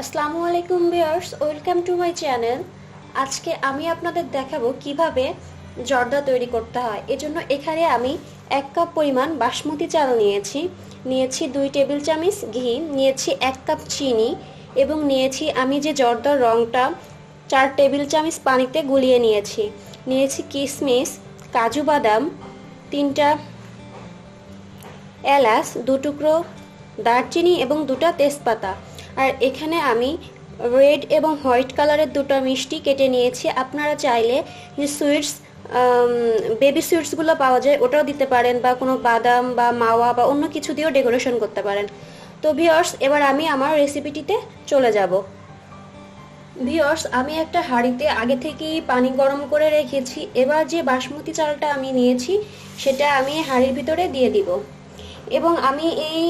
আসসালামু আলাইকুম viewers, welcome to my channel. আজকে আমি আপনাদের দেখাবো কীভাবে জর্দা তৈরি করতে হয়। এজন্য এখানে আমি এক কাপ পরিমাণ বাসমতি চাল নিয়েছি। নিয়েছি দুই টেবিল চামচ ঘি, নিয়েছি এক কাপ চিনি এবং নিয়েছি আমি যে জর্দার রঙটা চার টেবিল চামচ পানিতে গুলিয়ে নিয়েছি। নিয়েছি কিশমিশ কাজু বাদাম, তিনটা এলাচ দু টুকরো দারচিনি এবং দুটো তেজপাতা। আর এখানে আমি রেড এবং হোয়াইট কালারের দুটো মিষ্টি কেটে নিয়েছি। আপনারা চাইলে যে সুইটস বেবি সুইটসগুলো পাওয়া যায়, ওটাও দিতে পারেন বা কোনো বাদাম বা মাওয়া বা অন্য কিছু দিয়েও ডেকোরেশন করতে পারেন। তো ভিওর্স এবার আমি আমার রেসিপিটিতে চলে যাব। ভিওর্স আমি একটা হাঁড়িতে আগে থেকেই পানি গরম করে রেখেছি। এবার যে বাসমতি চালটা আমি নিয়েছি, সেটা আমি হাঁড়ির ভিতরে দিয়ে দিব। এবং আমি এই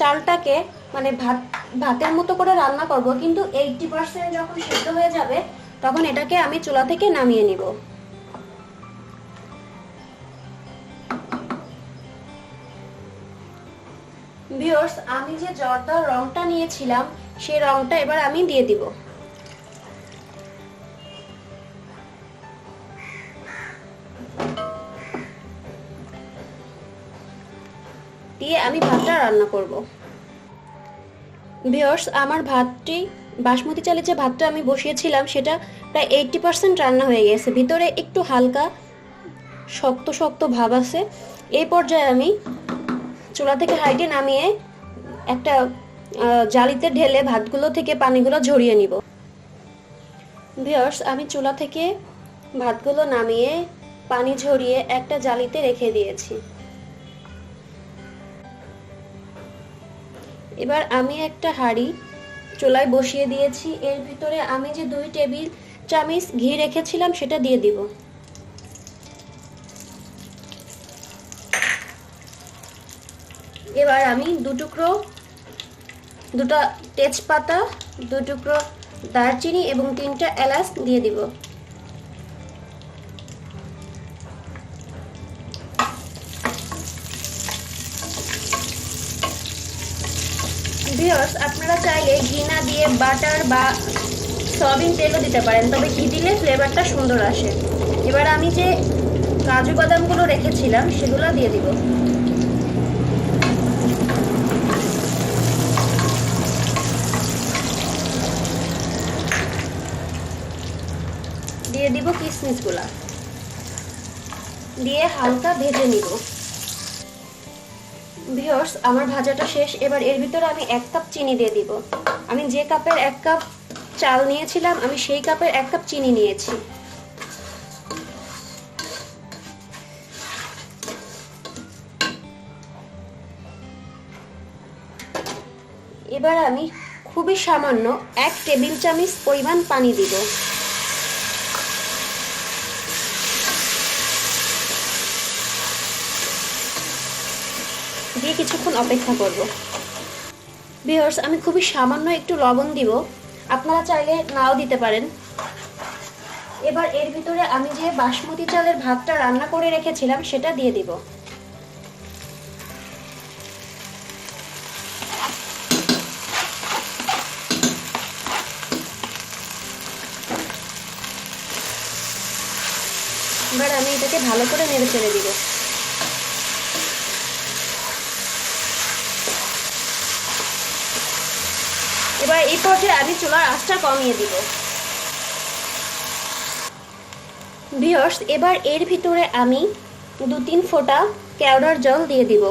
চালটাকে মানে ভাত, ভাতের মতো করে রান্না করব, কিন্তু এইটটি পার্সেন্ট যখন সিদ্ধ হয়ে যাবে, তখন এটাকে আমি চুলা থেকে নামিয়ে নিব। ভিউয়ার্স, আমি যে জর্দার রংটা নিয়েছিলাম, সেই রংটা এবার আমি দিয়ে দিব। দিয়ে আমি ভাতটা রান্না করব। ভিওর্স আমার ভাতটি, বাসমতি চালের যে ভাতটা আমি বসিয়েছিলাম, সেটা প্রায় এইটটি পার্সেন্ট রান্না হয়ে গেছে। ভিতরে একটু হালকা শক্ত শক্ত ভাব আছে। এই পর্যায়ে আমি চুলা থেকে হাইটে নামিয়ে একটা জালিতে ঢেলে ভাতগুলো থেকে পানিগুলো ঝরিয়ে নিব। ভিওর্স আমি চুলা থেকে ভাতগুলো নামিয়ে পানি ঝরিয়ে একটা জালিতে রেখে দিয়েছি। এবার আমি একটা হাঁড়ি চুলায় বসিয়ে দিয়েছি। এর ভিতরে আমি যে দুই টেবিল চামচ ঘি রেখেছিলাম, সেটা দিয়ে দিব। এবার আমি দু টুকরো দুটো তেজপাতা দু টুকরো দারচিনি এবং তিনটা এলাচ দিয়ে দিব। ভিউয়ার্স আপনারা চাইলে ঘি না দিয়ে বাটার বা সয়াবিন তেলও দিতে পারেন, তবে ঘি দিলে ফ্লেভারটা সুন্দর আসে। এবার আমি যে কাজু বাদামগুলো রেখেছিলাম, সেগুলো দিয়ে দিব। দিয়ে দিব কিশমিশগুলা দিয়ে হালকা ভেজে নিব। ভিওর্স আমার ভাজাটা শেষ। এবার এর ভিতরে আমি এক কাপ চিনি দিয়ে দিব। আমি যে কাপের এক কাপ চাল নিয়েছিলাম, আমি সেই কাপের এক কাপ চিনি নিয়েছি। এবার আমি খুবই সামান্য এক টেবিল চামচ পরিমাণ পানি দিব। দিয়ে কিছুক্ষণ অপেক্ষা করব। ভিউয়ার্স আমি খুবই সামান্য একটু লবণ দিব। আপনারা চাইলে নাও দিতে পারেন। এবার এর ভিতরে আমি যে বাসমতি চালের ভাতটা রান্না করে রেখেছিলাম, সেটা দিয়ে দিব। এবার আমি এটাকে ভালো করে নেড়ে চেড়ে দিব। এবার এই পর্যায়ে আমি চুলার আঁচটা কমিয়ে দিব। ভিওর্স এবার এর ভিতরে আমি দু তিন ফোঁটা কেওড়ার জল দিয়ে দিব।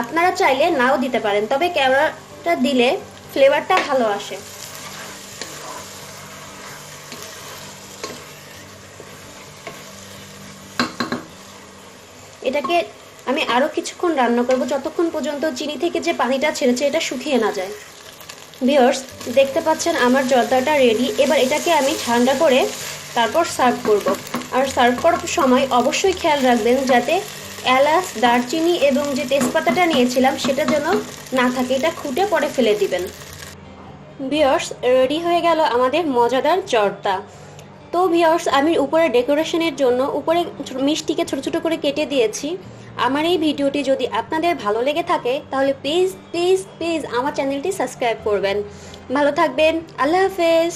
আপনারা চাইলে নাও দিতে পারেন, তবে কেওড়াটা দিলে ফ্লেভারটা ভালো আসে। এটাকে আমি আরও কিছুক্ষণ রান্না করব, যতক্ষণ পর্যন্ত চিনি থেকে যে পানিটা ছেড়েছে এটা শুকিয়ে না যায়। ভিওর্স দেখতে পাচ্ছেন আমার জর্দাটা রেডি এবার এটাকে আমি ঠান্ডা করে তারপর সার্ভ করব। আর সার্ভ করার সময় অবশ্যই খেয়াল রাখবেন যাতে এলাচ, দারচিনি এবং যে তেজপাতাটা নিয়েছিলাম সেটা যেন না থাকে, এটা খুঁটে পরে ফেলে দিবেন। ভিওর্স রেডি হয়ে গেল আমাদের মজাদার জর্দা। তো ভিওর্স আমি উপরে ডেকোরেশনের জন্য উপরে মিষ্টিকে ছোট ছোট করে কেটে দিয়েছি। আমার এই ভিডিওটি যদি আপনাদের ভালো লেগে থাকে, তাহলে প্লিজ প্লিজ প্লিজ আমার চ্যানেলটি সাবস্ক্রাইব করবেন। ভালো থাকবেন, আল্লাহ হাফেজ।